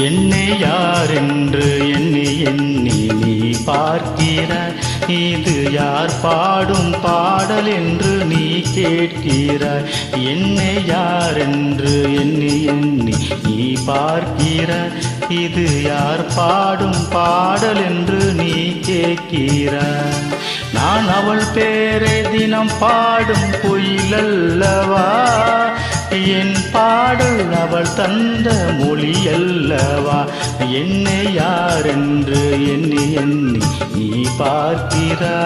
என்னை யார் என்று எண்ணி எண்ணி நீ பார்க்கிறாய் இது யார் பாடும் பாடல் என்று நீ கேட்கிறாய் என்னை யார் என்று எண்ணி எண்ணி நீ பார்க்கிறாய் இது யார் பாடும் பாடல் என்று நீ கேட்கிறாய் நான் அவள் பேரை தினம் பாடும் பொய்லல்லவா என் பாடல் அவள் தந்த மொழி அல்லவா? என்னை யாரென்று எண்ணி எண்ணி நீ பார்க்கிறா?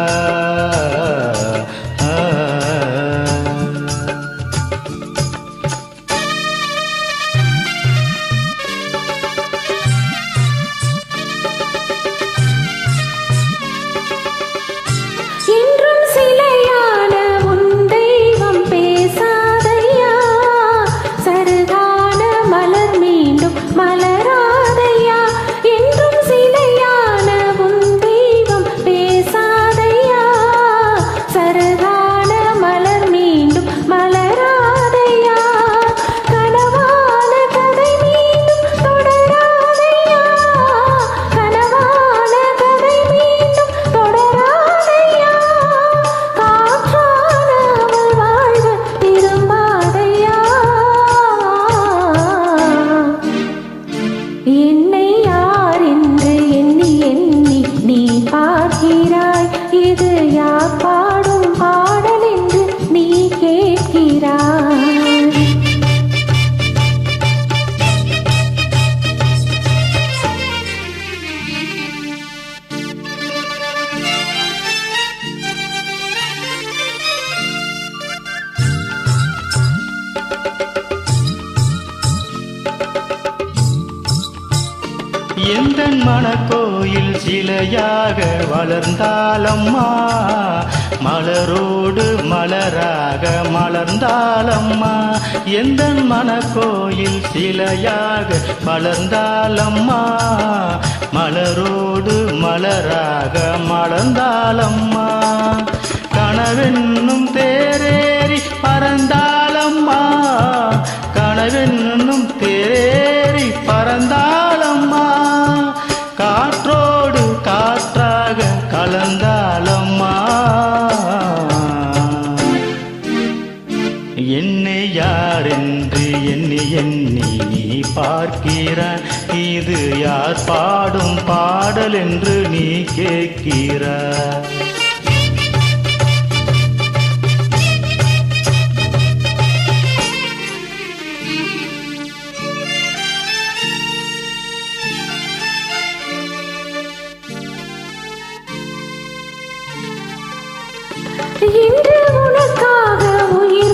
எந்த மனக்கோயில் சிலையாக வளர்ந்தாலம்மா? மலரோடு மலராக மலர்ந்தாலம்மா. எந்த மனக்கோயில் சிலையாக வளர்ந்தாலம்மா? மலரோடு மலராக மலர்ந்தாலம்மா. கனவென்னும் தேரேறி பறந்தாலம்மா பார்க்கிறாய் இது யார் பாடும் பாடல் என்று நீ கேட்கிறாய் இன்று உனக்காக உயிர்